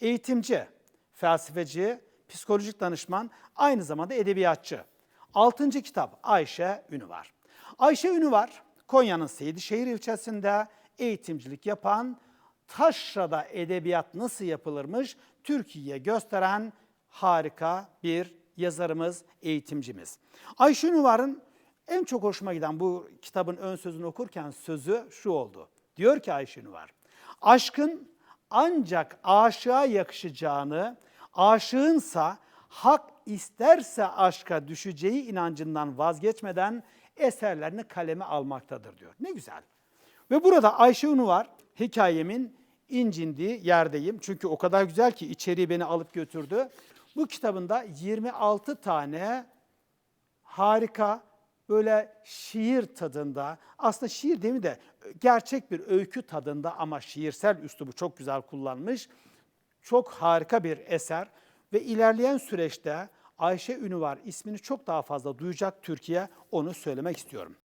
eğitimci, felsefeci, psikolojik danışman, aynı zamanda edebiyatçı. Altıncı kitap Ayşe Ünüvar. Ayşe Ünüvar, Konya'nın Seydişehir ilçesinde eğitimcilik yapan, taşrada edebiyat nasıl yapılırmış Türkiye'ye gösteren harika bir yazarımız, eğitimcimiz. Ayşe Ünüvar'ın en çok hoşuma giden bu kitabın ön sözünü okurken sözü şu oldu. Diyor ki Ayşe Ünüvar, aşkın ancak aşığa yakışacağını, aşığınsa hak isterse aşka düşeceği inancından vazgeçmeden eserlerini kaleme almaktadır diyor. Ne güzel. Ve burada Ayşe Unu var. Hikayemin incindiği yerdeyim. Çünkü o kadar güzel ki içeriği beni alıp götürdü. Bu kitabında 26 tane harika böyle şiir tadında aslında şiir değil mi de gerçek bir öykü tadında ama şiirsel üslubu çok güzel kullanmış. Çok harika bir eser ve ilerleyen süreçte Ayşe Ünüvar ismini çok daha fazla duyacak Türkiye onu söylemek istiyorum.